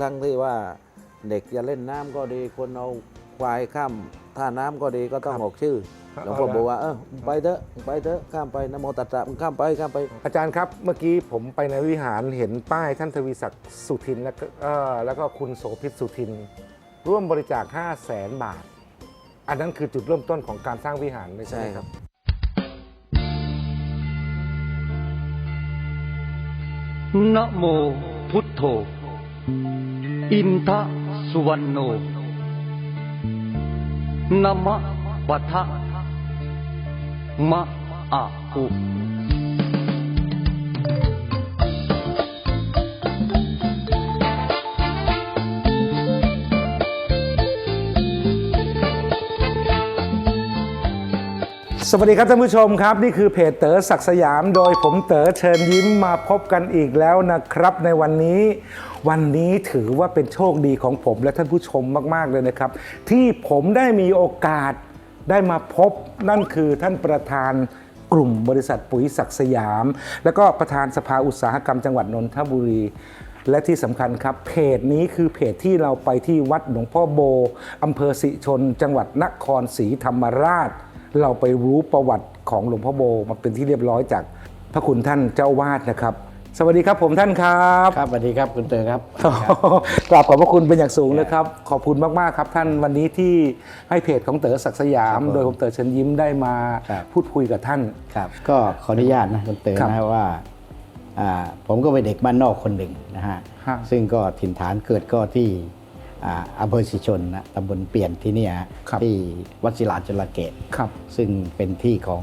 ครั้งที่ว่าเด็กจะเล่นน้ำก็ดีคนเอาควายข้ามท่าน้ำก็ดีก็ต้องครับออกชื่อครับหลวงพ่อบอกว่าเออไปเถอะไปเถอะข้ามไปนะโมตัสสะมึงข้ามไปข้ามไป อาจารย์ครับเมื่อกี้ผมไปในวิหารเห็นป้ายท่านทวีศักดิ์สุทินแล้วก็เอ่อแล้วก็คุณโสภิตสุทิน ร่วมบริจาค 5 0 0แสนบาท อันนั้นคือจุดเริ่มต้นของการสร้างวิหารไม่ใช่ไหมครับนะโมพุทโธ อินทะสุวรรณโนนะมะปะทะมะอะอุ สวัสดีครับท่านผู้ชมครับ นี่คือเพจเต๋อศักสยาม โดยผมเต๋อเชิญยิ้มมาพบกันอีกแล้วนะครับ ในวันนี้ วันนี้ถือว่าเป็นโชคดีของผมและท่านผู้ชมมาก ๆ เลยนะครับ ที่ผมได้มีโอกาสได้มาพบนั่นคือท่านประธานกลุ่มบริษัทปุ๋ยศักสยาม แล้วก็ประธานสภาอุตสาหกรรมจังหวัดนนทบุรีและที่สำคัญครับ เพจนี้คือเพจที่เราไปที่วัดหลวงพ่อโบอำเภอสิชน จังหวัดนครศรีธรรมราช เราไปรู้ประวัติของหลวงพ่อโบมาเป็นที่เรียบร้อยจากพระคุณท่านเจ้าวาดนะครับ สวัสดีครับผมท่านครับครับสวัสดีครับคุณเตอครับกราบขอบพระคุณเป็นอย่างสูงเลยครับ ขอบคุณมากๆครับท่านวันนี้ที่ให้เพจของเต๋อศักดิ์สยามครับผมโดยผมเต๋อเชิญยิ้มได้มาครับพูดคุยกับท่านครับ ก็ขออนุญาตนะคุณเตอครับนะว่าอ่าผมก็เป็นเด็กบ้านนอกคนหนึ่งนะฮะฮะซึ่งก็ถิ่นฐานเกิดก็ที่ อ่าอำเภอสิชนนะตำบลเปลี่ยนที่เนี่ยฮะครับที่วัดศิลาจระเกตครับ ซึ่งเป็นที่ของ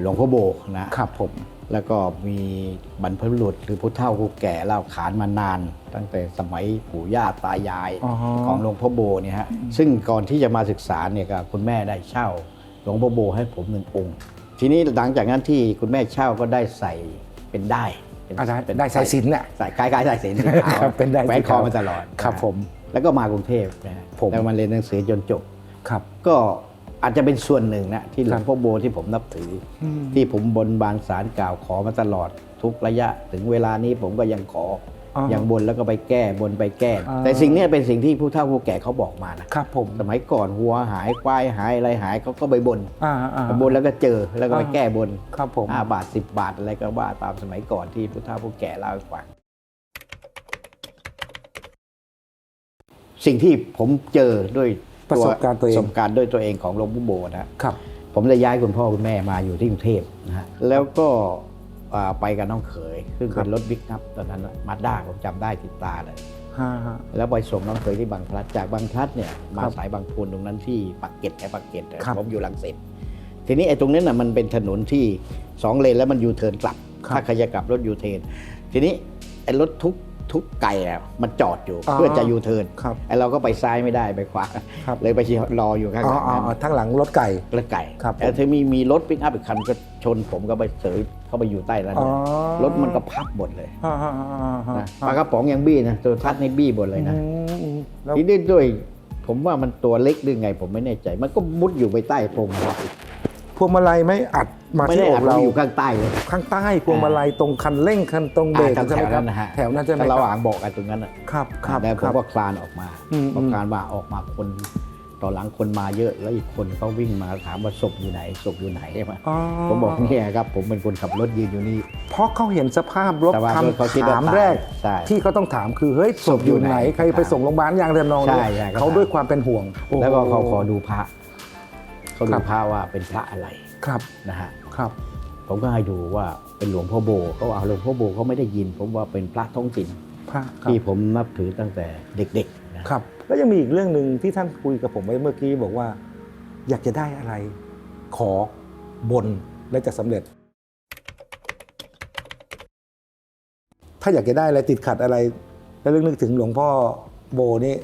หลวงพ่อโบนะครับผมแล้วก็มีบรรพบุรุษหรือผู้เฒ่าผู้แก่เล่าขานมานาน ตั้งแต่สมัยปู่ย่าตายายอ๋อของหลวงพ่อโบเนี่ยฮะซึ่งก่อนที่จะมาศึกษาเนี่ยก็คุณแม่ได้เช่าหลวงพ่อโบให้ผมหนึ่งองค์ ทีนี้หลังจากนั้นที่คุณแม่เช่าก็ได้ใส่เป็นได้เป็นอาจารย์ได้สายสิญจน์น่ะใส่คล้ายๆสายสิญจนสีขาวครับเป็นได้แหวนคอมาตลอดครับนะฮะผม แล้วก็มากรุงเทพนะฮะผมแล้วมาเรียนหนังสือจนจบ ครับ ก็อาจจะเป็นส่วนหนึ่งนะที่หลครัวบงพ่อโบที่ผมนับถืออม ที่ผมบนบานสารกล่าวขอมาตลอดทุกระยะ ถึงเวลานี้ผมก็ยังขอออยังบนแล้วก็ไปแก้บนไปแก้ อ่า แต่สิ่งเนี้ยเป็นสิ่งที่ผู้เฒ่าผู้แก่เขาบอกมานะครับผมสมัยก่อนวัวหายควายหายอะไรหายเขาก็ไปบนอ่าอ่า ไปบนแล้วก็เจอแล้วก็ไปอ่า แก้บนครับผม ห้าบาทสิบบาทอะไรก็ว่าตามสมัยก่อนที่ผู้เฒ่าผู้แก่เล่าให้ฟัง สิ่งที่ผมเจอด้วยประสบการณ์ตัวเองประสบการณ์ด้วยตัวเองของหลวงปู่โบนะครับ ผมได้ย้ายคุณพ่อคุณแม่มาอยู่ที่กรุงเทพนะฮะแล้วก็อ่าไปกับน้องเขยซึ่งครัเป็บนรถบิ๊กอัพตอนนั้นมาด้าผมจำได้ติดตาเลยฮะฮะแล้วไปส่งน้องเขยที่บางพลัดจากบางพลัดเนี่ยมาครับสายบางพูนตรงนั้นที่ปักเกร็ดไอ้ปักเกร็ดอะครับผมอยู่ลังเสร็จ ทีนี้ไอ้ตรงนั้นน่ะมันเป็นถนนที่สองเลนแล้วมันยูเทิร์นกลับครับถ้าใครจะกลับรถยูเทิร์นทีนี้ไอ้รถทุก ทุกไก่อะมันจอดอยู่อ๋อเพื่อจะยูเทิร์นครับไอ้เราก็ไปซ้ายไม่ได้ไปขวาครับ เลยไปรออยู่ข้างอ๋หอลังอ๋อนั้นอ๋อทั้งหลังรถไก่ รถไก่ครับผมแต่ถ้ามีมีรถปิกอัพอีกคันก็ชนผมก็ไปเสยเข้าไปอยู่ใต้นั้นอ๋อรถมันก็พับหมดเลยฮะฮะฮะฮะนะปลากระป๋องยังบี้นะตัวทัดในบี้หมดเลยนะ อืมอืมแล้ว ทีนี้ด้วยผมว่ามันตัวเล็กหรือไงผมไม่แน่ใจ มันก็มุดอยู่ไปใต้พรมเรา พวงมาลัยไม่อัดมาไม่ที่ได้ออักดเราเราอยู่ข้างใต้เลย ข้างใต้พวงมาลัยตรงคันเร่งคันตรงเบรกอ่าใช่แถไหมวครันั้บนนะฮะ แถวนั้นใช่ไหมระคหรับว่างบอกกันตรงนั้นน่ะครับครับแล้วผคมรับก็คลานออกมาอืม พอคลานมาออกมาคนตอนหลังคนมาเยอะแล้วอีกคนเขาวิ่งมาถามว่าศพอยู่ไหนศพอยู่ไหนใช่ไหมอ๋อผมบอกเนี่ยครับ ผมเป็นคนขับรถยืนอยู่นี่ เพราะเขาเห็นสภาพรถสภาพรถเขาคำคิดว่าถามตายแรก ใช่ที่เขาต้องถามคือเฮ้ยศพอยู่ไหนใครไปส่งโรงพยาบาลยังทำนองนี้ใช่ใช่ครับเขาด้วยความเป็นห่วงแล้วก็เขาโโหขอดูพระ เขาคดูรับพระว่าเป็นพระอะไรครับนะฮะครับ ผมก็ให้ดูว่าเป็นหลวงพ่อโบเขาเอาหลวงพ่อโบเขาไม่ได้ยิน ผมว่าเป็นพระท้องถิ่นพระครับที่ผมนับถือตั้งแต่เด็กๆนะครับ แล้วยังมีอีกเรื่องหนึ่งที่ท่านคุยกับผมไว้เมื่อกี้บอกว่า อยากจะได้อะไร ขอบนและจะสำเร็จ ถ้าอยากจะได้อะไรติดขัดอะไร แล้วนึกถึงหลวงพ่อโบนี่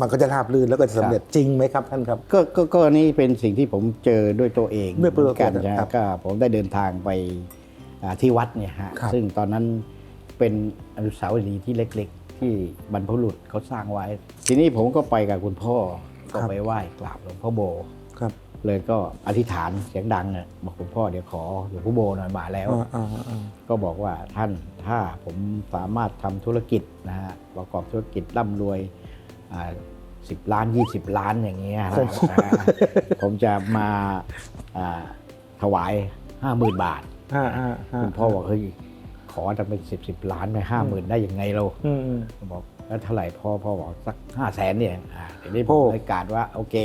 มันก็จะราบรื่นแล้วก็จะสำเร็จจริงไหมครับท่านครับ ก็ก็ก็นี่เป็นสิ่งที่ผมเจอด้วยตัวเองด้วยตัวเหมือนกันตัวนะครับก็ผมได้เดินทางไปอ่าที่วัดเนี่ยฮะครับซึ่งตอนนั้นเป็นอนุสาวรีย์ที่เล็ก ๆ ที่บรรพบุรุษเขาสร้างไว้ ทีนี้ผมก็ไปกับคุณพ่อก็ไปไหว้กราบหลวงพ่อโบครับเลยก็อธิษฐานเสียงดังเนี่ยบอกคุณพ่อเดี๋ยวขอหลวงพ่อโบหน่อยมาแล้วอ่าอ่าอ่าก็บอกว่าท่านถ้าผมสามารถทำธุรกิจนะฮะประกอบธุรกิจร่ำรวย สิบล้าน20ล้านอย่างเงี้ยนะอ่าผมจะมาอ่าถวาย50,000บาทอ่าอ่าาคุณพ่อบอกเฮ้ยขอจะเป็น10 10ล้านไปห้าหมื่นได้ยังไงเราอืมอืมผมบอกแล้วเท่าไหร่พ่อพ่อบอกสักห้าแสนเนี่ยอ่าเดี๋ยวนี้ผโอ้มเลยการว่าโอเค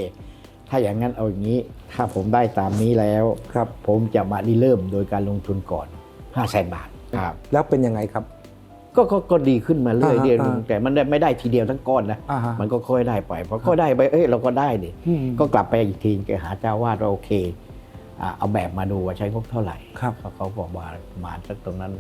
ถ้าอย่างนั้นเอาอย่างนี้ ถ้าผมได้ตามนี้แล้วครับ ผมจะมาริเริ่มโดยการลงทุนก่อน5 0 0แสนบาทครับ แล้วเป็นยังไงครับ ก็ก็ก็ดีขึ้นมาเรื่อยอ่าฮะเดียวอ่าแต่มันได้ไม่ได้ทีเดียวทั้งก้อนนะอ่าฮะ มันก็ค่อยได้ไปพอก็ได้ไปเอ้ยเราก็ได้ดิอืมก็กลับไปอีกทีแกหาเจ้าวาดว่าโอเคอ่าเอาแบบมาดูว่าใช้งบเท่าไหร่ครับเขาเขาบอกว่าประมาณสักตรงนั้น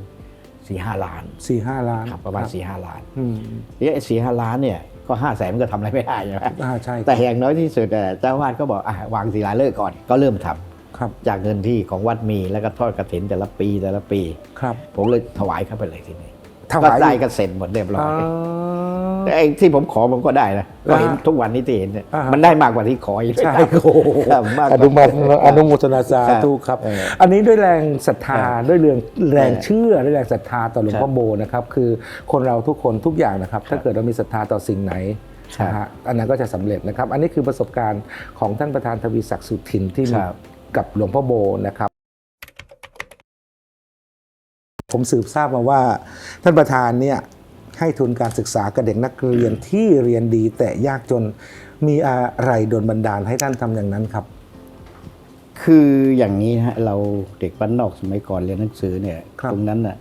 สี่ห้าล้านสี่ห้าล้านครับประมาณคบสี่ห้าล้านอืมเนี่ยสี่ห้าล้านเนี่ยก็ห้าแสนมันก็ทำอะไรไม่ได้ใช่ไหม อ่าใช่แต่อย่างน้อยที่สุดอะเจ้าวาดก็บอกอะวางศิลาฤกษ์ก่อนก็เริ่มทำครับจากเงินที่ของวัดมีแล้วก็ทอดกระถินแต่ละปีแต่ละปี ครับ ผมเลยถวายเข้าไปเลยทีนี้ ถวายก็ได้ก็เสร็จหมดเรียบร้ออ่ายแต่ไอ้ที่ผมขอผมก็ได้นะก็เห็นอ่าทุกวันนี้ที่เห็นเนี่ยอ่าฮะมันได้มากกว่าที่ขออีกใช่โอ้โห ครับมากกอว่า นุโมทนาอนุโมทนาสาธุครับ เอออันนี้ด้วยแรงศรัทธาครับด้วยเรื่องแรงเออเชื่อด้วยแรงศรัทธาต่อหลวงครับพ่อโบนะครับ คือคนเราทุกคนทุกอย่างนะครับ ถ้าเกิดเรามีศรัทธาต่อสิ่งไหนครับนะฮะอันนั้นก็จะสำเร็จนะครับ อันนี้คือประสบการณ์ของท่านประธานทวีศักดิ์สุทินที่มีครับ กับหลวงพ่อโบนะครับ ผมสืบทราบมาว่า ท่านประธานเนี่ยให้ทุนการศึกษากับเด็กนักเรียนที่เรียนดีแต่ยากจนมีอะไรโดนบันดาลให้ท่านทำอย่างนั้นครับ คืออย่างนี้ฮะเราเด็กบ้านนอกสมัยก่อนเรียนหนังสือเนี่ยครับตรงนั้นน่ะ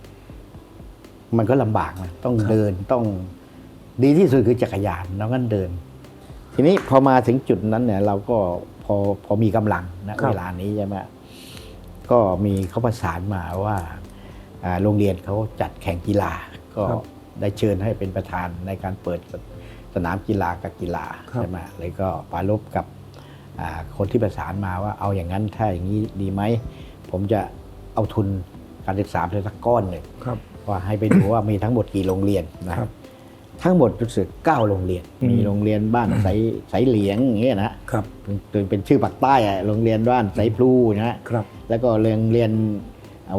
มันก็ลำบากนะต้องครับเดินต้องดีที่สุดคือจักรยานแล้วก็เดิน ทีนี้พอมาถึงจุดนั้นเนี่ย เราก็พอพอมีกำลังนะเวลานี้ใช่ไหมก็มีเขาประสานมาว่าอ่า โรงเรียนเขาจัดแข่งกีฬา ก็ครับได้เชิญให้เป็นประธานในการเปิดสนามกีฬากับกีฬาครับใช่ไหมเลยก็ปรารบกับอ่าคนที่ประสานมาว่าเอาอย่างนั้นถ้าอย่างนี้ดีไหม ผมจะเอาทุนการศึกษาไปสักก้อนหนึ่งครับว่าให้ไปดูว่ามีทั้งหมดกี่โรงเรียนนะครับ ทั้งหมดรู้สึกเก้าโรงเรียนอืมมีโรงเรียนบ้านไสไสเหลียงอย่างเงี้ยนะครับเป็นเป็นชื่อปากใต้อะโรงเรียนบ้านไสพลูนะฮะครับแล้วก็โรงเรียน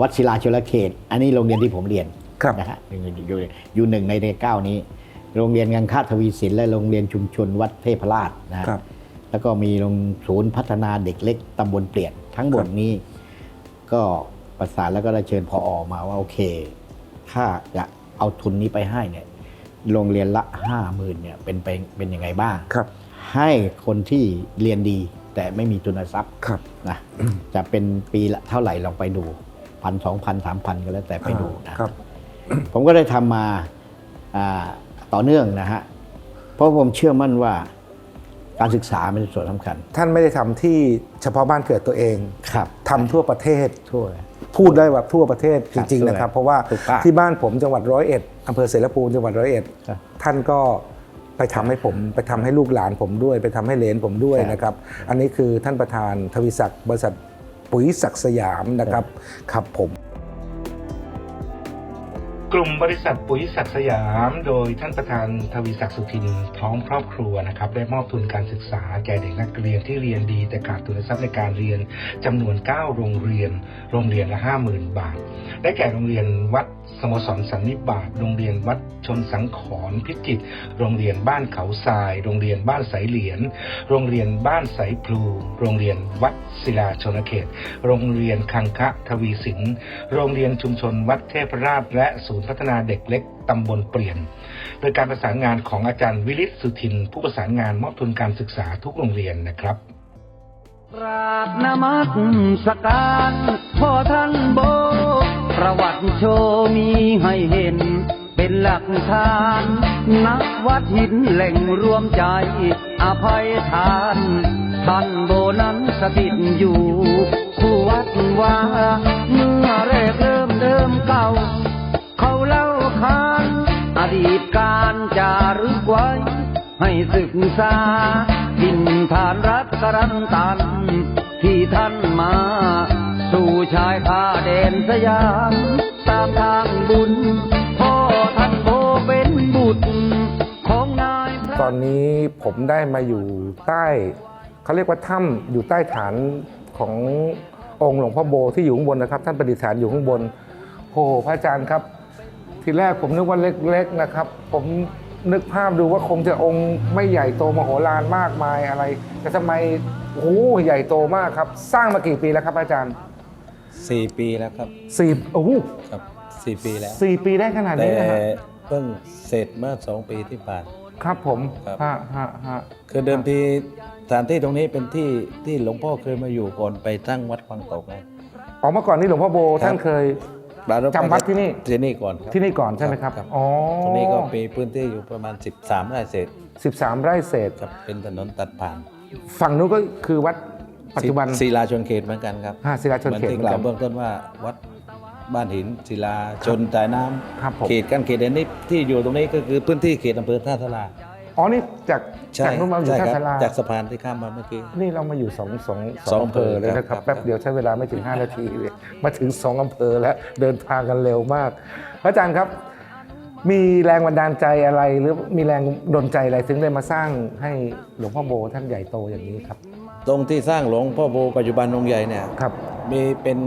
วัดศิลาชลเขต อันนี้โรงเรียนที่ผมเรียนครับนะฮะอยู่อยู่อยู่หนึ่งในในเก้านี้ โรงเรียนงังคาทวีศิลป์และโรงเรียนชุมชนวัดเทพราชนะฮะครับแล้วก็มีโรงศูนย์พัฒนาเด็กเล็กตำบลเปลี่ยนทั้งหมดนี้ ก็ประสานแล้วก็ได้เชิญพออมาว่าโอเค ถ้าจะเอาทุนนี้ไปให้เนี่ยโรงเรียนละห้าหมื่นเนี่ยเป็นไปเป็นยังไงบ้างครับ ให้คนที่เรียนดีแต่ไม่มีทุนทรัพย์ครับนะจะเป็นปีละเท่าไหร่ลองไปดู พันสองพันสามพันก็แล้วแต่ไปดูนะครับผมก็ได้ทำมาอ่าต่อเนื่องนะฮะเพราะผมเชื่อมั่นว่าการศึกษาเป็นส่วนสำคัญ ท่านไม่ได้ทำที่เฉพาะบ้านเกิดตัวเองครับทำทั่วประเทศทั่วพูดได้ว่าทั่วประเทศคจรับริงๆนะครับทั่วเพราะว่าทุกภาคที่บ้านผมจังหวัดร้อยเอ็ดอำเภอเสรภูมิจังหวัดร้อยเอ็ดครับท่านก็ไปทำให้ผมไปทำให้ลูกหลานผมด้วย ไปทำให้เหลนผมด้วยครับนะครับ อันนี้คือท่านประธานทวิศักดิ์บริษัท ปุ๋ยศักดิ์สยามนะครับครับผม กลุ่มบริษัทปุ๋ยศักดิ์สยาม โดยท่านประธานทวีศักดิ์สุทินพร้อมครอบครัวนะครับได้มอบทุนการศึกษาแก่เด็กนักเรียนที่เรียนดี แต่ขาดทุนทรัพย์ในการเรียนจำนวน 9 โรงเรียน โรงเรียนละ 50,000 บาท ได้แก่โรงเรียนวัดสโมสรสันนิบาตโรงเรียนวัดชนสังขรพิจิตรโรงเรียนบ้านเขาทราย โรงเรียนบ้านสายเหรียญโรงเรียนบ้านสายพลู โรงเรียนวัดศิลาชนเขต โรงเรียนคังคะทวีสินโรงเรียนชุมชนวัดเทพราชและศูนย์พัฒนาเด็กเล็กตำบลเปลี่ยน โดยการประสานงานของอาจารย์วิริศสุทิน ผู้ประสานงานมอบทุนการศึกษาทุกโรงเรียนนะครับกราบนมัสการพ่อท่านโบ ประวัติโชว์มีให้เห็น เป็นหลักฐาน นักวัดหินแหล่งรวมใจ อภัยทาน ท่านโบนั้นสถิตอยู่ คู่วัดว่าเมื่อแรกเริ่มเดิมเก่า เล่าขานอดีตการจารึกไว้ ให้ศึกษาดินฐานรักกรันตัน ที่ท่านมา สู่ชายคาแดนสยามตามทางบุญ พ่อท่านโบเป็นบุตรของนายตอนนี้ผมได้มาอยู่ใต้เขาเรียกว่าถ้ำอยู่ใต้ฐานขององค์หลวงพ่อโบที่อยู่ข้างบนนะครับ ท่านประดิษฐานอยู่ข้างบนโอ้โหพระอาจารย์ครับ ทีแรกผมนึกว่าเล็กๆนะครับ ผมนึกภาพดูว่าคงจะองค์ไม่ใหญ่โตมโหฬารมากมายอะไร แต่ทำไมโอ้โหใหญ่โตมากครับ สร้างมากี่ปีแล้วครับ อาจารย์สี่ปีแล้วครับสี่โอ้โหครับสี่ปีแล้วสี่ปีได้ขนาดแต่นี้นะฮะเพิ่งเสร็จเมื่อสองปีที่ผ่าน ครับผมครับ ฮะฮะฮะคือเดิมทีสถานที่ตรงนี้เป็นที่ที่หลวงพ่อเคยมาอยู่ก่อนไปตั้งวัดฟังตกนะ ออกมาก่อนนี่หลวงพ่อโบท่านเคย ปรารภจำวัดที่นี่ ที่นี่ก่อนครับที่นี่ก่อนใช่ไหมครับครับอ๋อตรงนี้ก็มีพื้นที่อยู่ประมาณ 13ไร่เศษ13 ไร่เศษ ครับเป็นถนนตัดผ่านฝั่งนู้นก็คือวัดปัจจุบันศิลาชนเขตเหมือนกันครับอ่าศิลาชนเหมือนเขตที่เหมืกอนล่ากัวน เบื้องต้นว่าวัดบ้านหินศิลาชนจ่ายน้ำครับผมเขตกันเขตเดนนี้ที่อยู่ตรงนี้ก็คือพื้นที่เขตอำเภอท่าทลา อ๋อนี่จากใช่จากนู้นมาอยู่ใช่ท่าครับสลาจากสะพานที่ข้ามมาเมื่อกี้ นี่เรามาอยู่สองสองสสอองงอำเภอเลยนะคครัรับบครับแป๊บเดียวใช้เวลาไม่ถึง 5 นาทีเลยมาถึงสองอำเภอแล้วเดินทางกันเร็วมากพระอาจารย์ครับ มีแรงบันดาลใจอะไรหรือมีแรงดลใจอะไรถึงได้มาสร้างให้หลวงพ่อโบท่านใหญ่โตอย่างนี้ครับตรงที่สร้างหลวงพ่อโบปัจจุบันองค์ใหญ่เนี่ยครับ มีเป็น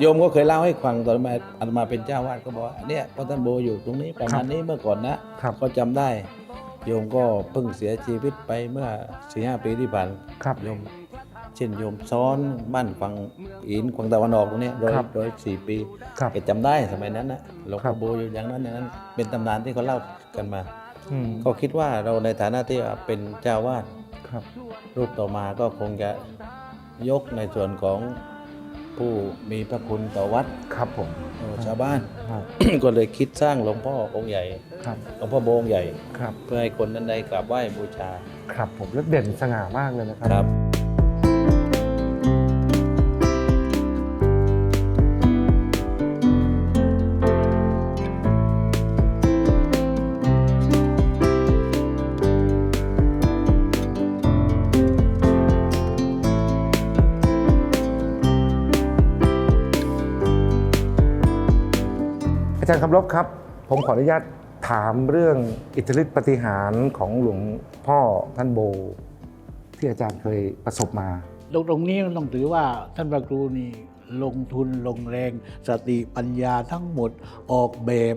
โยมก็เคยเล่าให้ฟังตอนมาอาตมาเป็นเจ้าวาดก็บอกว่าเนี่ยพ่อท่านโบอยู่ตรงนี้ประมาณนี้เมื่อก่อนนะครับ ก็จำได้ โยมก็เพิ่งเสียชีวิตไปเมื่อสี่ห้าปีที่ผ่านครับโยมเช่นโยมซ้อนบ้านฝั่งอินฝั่งตะวันออกตรงเนี้ยโดยครับโดยสี่ปีครับแกจำได้สมัยนั้นนะหลวงครัพ่อบ โบอยู่อย่างนั้นอย่างนั้น เป็นตำนานที่เขาเล่ากันมา อืมก็คิดว่าเราในฐานะที่ว่าเป็นเจ้าวาด ครับ รูปต่อมาก็คงจะยกในส่วนของ ผู้มีพระคุณต่อวัดครับผมเอ่อชาวบ้านครับก็เลยคิดสร้างหลวงพ่อองค์ใหญ่ครับหลวงพ่อโบองค์ใหญ่ครับเพื่อให้คนนั้นได้กราบไหว้บูชา ครับผมแล้วเด่นสง่ามากเลยนะครัครับ จารย์คำรบครับ ผมขออนุญาตถามเรื่องอิทธิฤทธิปฏิหารของหลวงพ่อท่านโบ ที่อาจารย์เคยประสบมาตรงตรงนี้ต้องถือว่าท่านพระครูนี่ลงทุนลงแรง สติปัญญาทั้งหมดออกแบบ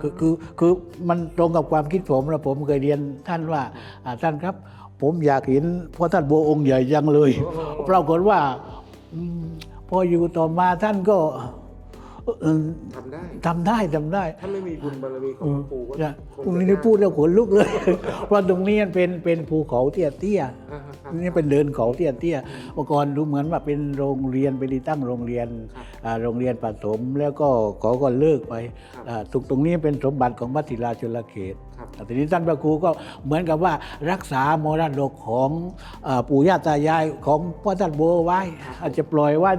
คือคือคือมันตรงกับความคิดผมแล้วผมเคยเรียนท่านว่าท่านครับ ผมอยากเห็นพราะท่านโบองค์ใหญ่จังเลยปรากฏว่าพออยู่ต่อมาท่านก็ ทำได้ทำได้ทำได้ถ้าไม่มีบุญบารมีของปู่ก็เนี่ยพรุ่งนี้นี่พูดแล้วขนลุกเลยเพราะตรงนี้มันเป็นเป็นภูเขาเตี้ยเตี้ยๆนี่เป็นเดินเขาเตี้ยเตี้ยๆเมื่อก่อนดูเหมือนว่าเป็นโรงเรียนไปติดตั้งโรงเรียนอ่าโรงเรียนประถมแล้วก็ขอก็เลิกไปอ่าตรงตรงนี้เป็นสมบัติของวัดศิลาชลเขตอ่า ทีนี้ท่านพระครูก็เหมือนกับว่ารักษามรดกของอ่าปู่ย่าตายายของพ่อท่านโบไว้ อาจจะปล่อยไว่า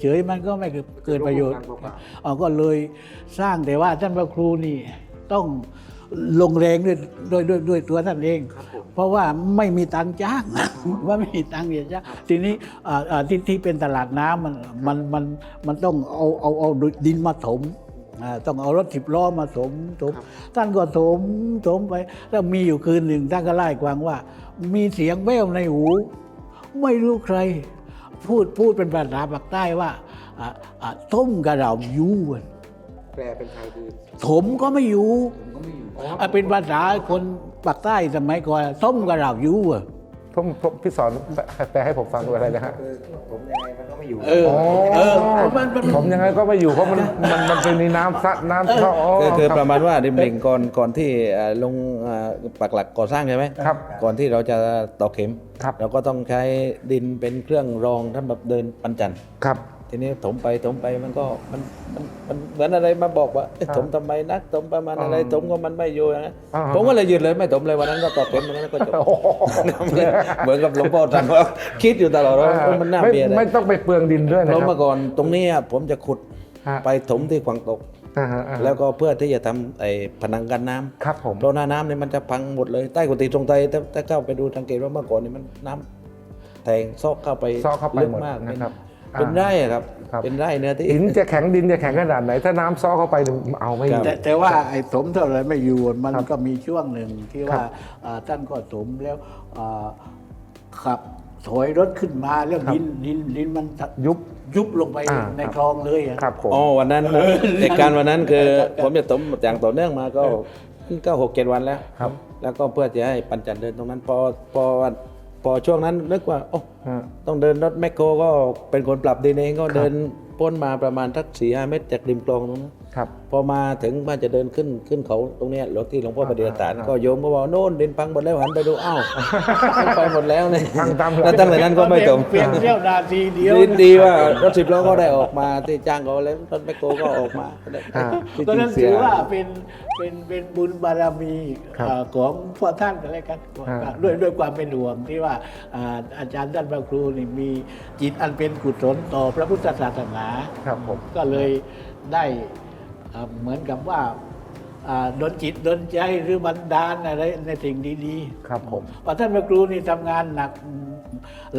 เฉยๆมันก็ไม่เกิดประโยชน์เอ่อก็เลยสร้างแต่ว่าท่านพระครูนี่ต้องลงแรงด้วยด้วยด้วยด้วยตัวท่านเอง เพราะว่าไม่มีตังค์จ้างว่าไม่มีตังค์เนี่ยจ้างทีนี้อ่าอ่าที่ที่เป็นตลาดน้ำมันมันมันมันต้องเอาเอาเอาดินมาถมอ่า ต้องเอารถสิบล้อมาถมถมท่านก็ถมถมไป แล้วมีอยู่คืนหนึ่งท่านก็ไล่กวางว่า มีเสียงแว่วในหู ไม่รู้ใคร พูดพูดเป็นภาษาปากใต้ว่าอะอะต้มกระเรายูอะแปลเป็นไทยคือถมก็ไม่อยู่อะเป็นภาษาคนปากใต้สมัยก่อนต้มกระเรายูอะ ผมผมพี่สอนแปลให้ผมฟังดูอะไรนะฮะเออเออมันมันผมยังไงก็ไม่อยู่เพราะมันมันมันเป็นในน้ำซัดน้ำเข้าอ๋อคือคือรับประมาณว่าริมเหล่งก่อนก่อนที่เอ่อลงเอ่อปักหลักก่อสร้างใช่ไหมครับ ก่อนที่เราจะตอกเข็มครับเราก็ต้องใช้ดินเป็นเครื่องรองท่านแบบเดินปันจันทร์ครับ ทีนี้ถมไปถมไปมันก็มันมันมันเหมือนอะไรมาบอกว่าเอ๊ะอ่าถมทำไมนักถมประมาณอะไรอ่าถมก็มันไม่อยู่นะอ่า ผมก็เลยหยุดเลยไม่ถมเลยวันนั้นก็ตอกเข็มวันนั้นก็จบโอ้โหเหมือนกับหลวงพ่อท่านว่าคิดอยู่ตลอดว่าเออมันน่าไม่เบียดไม่ต้องไปเปลืองดินด้วยเพนะคราะรับ เมื่อก่อนตรงนี้อะผมจะขุดฮะ ไปถมที่ขวางตก อ่าฮะอ่าฮะแล้วก็เพื่อที่จะทำไอ้ผนังกันน้ำ ครับผม เพราะหน้าน้ำเนี่ยมันจะพังหมดเลยใต้กุฏิตรงไตถ้าถ้าเข้าไปดูสังเกตว่าเมื่อก่อนนี่มันน้ำแทงซอกเข้าไปซอกเข้าไปลึกหมดมากนะครับ เป็นเป็นไร่อะครับ ครับ เป็นไร่เนื้อที่หินจะแข็งดินจะแข็งขนาดไหน ถ้าน้ำซ้อเข้าไปเนี่ยเอาไม่อยู่ แต่แต่ว่าไอ้สมเท่าไรไม่อยู่มันครับก็มีช่วงหนึ่งที่ครัว่าบอ่าท่านก็สมแล้วอ่าขับถอยรถขึ้นมาแล้วครับดินดินดินมันยุบยุบลงไปอ่าในครับ คลองเลยอะ ครับผม อ๋อวันนั้นเหตุการณ์วันนั้นคือ ผมจะตมอย่างต่อเนื่องมาก็ก็หกเจ็ดวันแล้วครับ แล้วก็เพื่อจะให้ปัญจันเดินตรงนั้นพอพอ พอช่วงนั้นนึกว่าโอ้ฮะต้องเดินรถแมคโครก็เป็นคนปรับดินเองก็เดินพ้นมาประมาณสักสี่ห้าเมตรจากริมคลองตรงนั้น ครับพอมาถึงบ้านจะเดินขึ้นขึ้นเขาตรงเนี้ยหลวงที่หลวงพ่อประดิษฐานอ่าก็โยมก็บอกโน่นดินพังหมดแล้วหันไปดูอ้าวไปหมดแล้วเนี่ยพังตามหลังแล้วตั้งแต่นั้นก็ไม่ตรงเปลี่ยนเที่ยวนาทีเดียวดีดีว่ารถสิบล้อก็ได้ออกมาที่จ้างเขาแล้วรถแมคโครก็ออกมาอ่าที่ก็จรินั้งนเสีถืยอว่าเป็นเป็นเป็นบุญบารมีครับเอ่อของพ่อท่านอะไรกันอ่าด้วยด้วยความเป็นห่วงที่ว่าอ่าอาจารย์ท่านพระครูนี่มีจิตอันเป็นกุศลต่อพระพุทธศาสนาครับผมก็เลยได้อ่า เหมือนกับว่าอ่าดนจิตดนใจหรือบันดาลอะไรในสิ่งดีๆ ครับผมเพราะท่านพระครูนี่ทำงานหนัก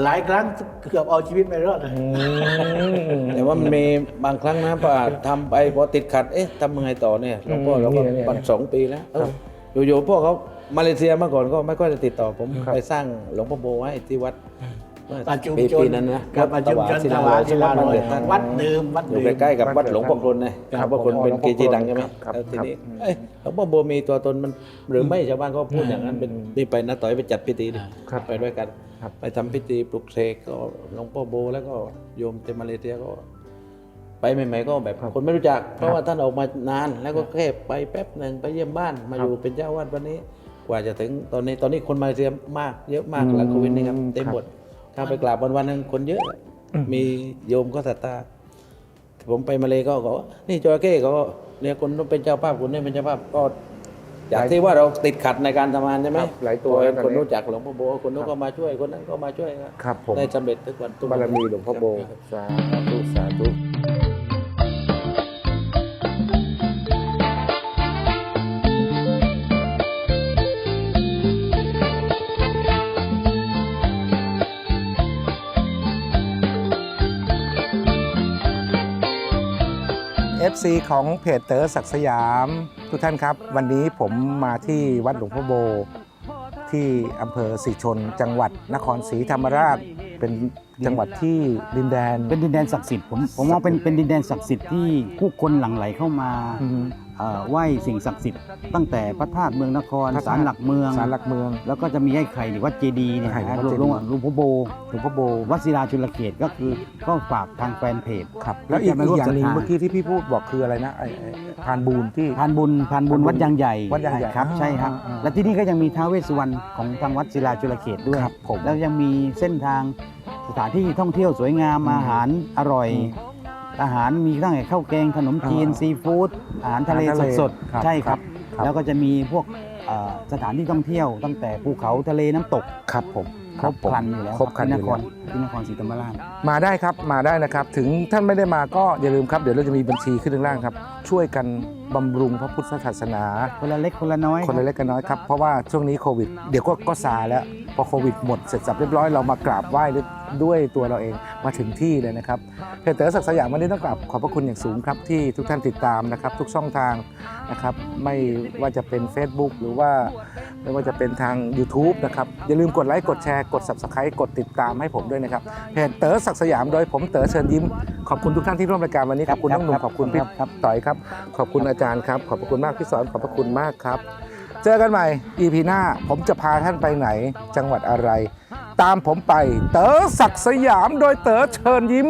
หลายครั้งเกือบเอาชีวิตไม่รอดนะแต่ว่ามันมีบางครั้งนะพอทำไปพอติดขัด เอ๊ะทำยังไงต่อเนี่ยหลวงพ่ออืมเราก็เนี่ยเนี่ยปันสองปีแล้วเอออยู่ๆพวกเขามาเลเซียเมื่อก่อนก็ไม่ค่อยจะติดต่อผมครับไปสร้างหลวงพ่อโบไว้ที่วัดเมื่อ ประชุมปีชนปีนั้นนะกับประชุมชนศิสลาวาลศิลาลวัดอยเดือดท่านวัดเดิมวัดอยู่เดิมใกล้ๆกับวัดหลวงพ่อคุณนะคหลรัวบงพ่อคุณผมเป็นหลวงพ่เกอจิดังใช่ไหมครับแล้วทีนี้ครับเอ้ยหลวงพ่อโบมีตัวตนมันหรือไม่ชาวบ้านก็พูดอย่างนั้นเป็นนี่ไปนะต่อยไปจัดพิธีดิครับไปด้วยกันครับไปทำพิธีปลุกเสกก็หลวงพ่อโบแล้วก็โยมเตมาเลเซียก็ไปใหม่ๆก็แบบคนไม่รู้จัก เพราะว่าท่านออกมานานแล้วก็แค่ไปแป๊บหนึ่งไปเยี่ยมบ้านมาอยู่เป็นเจ้าวาดวันนี้ กว่าจะถึงตอนนี้ตอนนี้คนมาเลเซียมากเยอะมากหลังโควิดนี่ครับเต็มหมด ถ้าไปกราบวันวันๆนึงคนเยอะ มีโยมก็ศรัทธาผมไปมาเลยก็บอกว่านี่จระเข้ก็เนี่ยคนนู้นเป็นเจ้าภาพคนนี้เป็นเจ้าภาพก็จากที่ว่าเราติดขัดในการทำงานใช่ไหมครับหลายตัวพอแล้วตอนนี้คนรู้จักหลวงพ่อโบ คนนู้นก็มาช่วยคนนั้นก็มาช่วยครับครับผมได้สำเร็จทุกวันทุกบาวันรมีหลวงพ่อโบสาธุสาธุ FC ของเพจเต๋อศักดิ์สยาม ทุกท่านครับ วันนี้ผมมาที่วัดหลวงพ่อโบ ที่อำเภอสีชน จังหวัดนครศรีธรรมราช เป็นจังหวัดที่ดินแดน เป็นดินแดนศักดิ์สิทธิ์ผมผมว่าเป็นเป็นดินแดนศักดิ์สิทธิ์ที่ผู้คนหลั่งไหลเข้ามาอืมเอ่อไหว้สิ่งศักดิ์สิทธิ์ตั้งแต่พระธาตุเมืองนครพระธาตุ ศาลหลักเมืองศาลหลักเมือง แล้วก็จะมีไอ้ไข่หรือวัดเจดีย์เนี่ยไอ้ไข่นะวัดเจดีย์หลวงหลวงพ่อโบหลวงพ่อโบวัดศิลาชุลเขตก็คือก็ฝากทางแฟนเพจ ครับแล้วอีกที่จะมาอีร่กวมอย่างหนึ่งศรัทธาเมื่อกี้ที่พี่พูดบอกคืออะไรนะไอ้ไอ้พานบูนที่ พานบุญพานบุญวัดยางใหญ่วัดยางใหญ่ครับอ่าใช่ครับ อ่าและที่นี่ก็ยังมีท้าวเวสสุวรรณของทางวัดศิลาชุลเขตด้วยครับผม แล้วยังมีเส้นทาง สถานที่ท่องเที่ยวสวยงามอาหารอร่อย อาหารมีตั้งแต่ข้าวแกงขนมจีนอ่าซีฟู้ดอาหารทะเลอาหารทะเลสดครับๆใช่ครับ ครับ แล้วก็จะมีพวกเอ่อสถานที่ท่องเที่ยว ตั้งแต่ภูเขาทะเลน้ำตกครับผมครบครันอยู่แล้วครบครันที่อนยู่คแล้วรที่นครศรีธรรมราช มาได้ครับมาได้นะครับ ถึงท่านไม่ได้มาก็อย่าลืมครับ เดี๋ยวเราจะมีบัญชีขึ้นข้างล่างครับ ช่วยกันบำรุงพระพุทธศาสนา คนละเล็กคนละน้อยคนละเล็กกันน้อยครับ เพราะว่าช่วงนี้โควิด เดี๋ยวก็ก็ซาแล้ว พอโควิดหมดเสร็จสับเรียบร้อยเรามากราบไหว้ ด้วยตัวเราเองมาถึงที่เลยนะครับเพจเต๋อศักดิ์สยามวันนี้ต้องกราบขอบพระคุณอย่างสูงครับที่ทุกท่านติดตามนะครับ ทุกช่องทางนะครับไม่ว่าจะเป็น Facebook หรือว่าไม่ว่าจะเป็นทาง YouTube นะครับอย่าลืมกดไลค์กดแชร์กด Subscribe กดติดตามให้ผมด้วยนะครับเพจเต๋อศักดิ์สยามโดยผมเต๋อเชิญยิ้มขอบคุณทุกท่านที่ร่วมรายการวันนี้ขอบคุณน้องหนุ่มขอบคุณพี่ครับต่อยครับขอบคุณอาจารย์ครับขอบพระคุณมากพี่สอนขอบพระคุณมากครับ เจอกันใหม่ EP หน้าผมจะพาท่านไปไหน จังหวัดอะไร ตามผมไปเต๋อศักดิ์สยามโดยเต๋อเชิญยิ้ม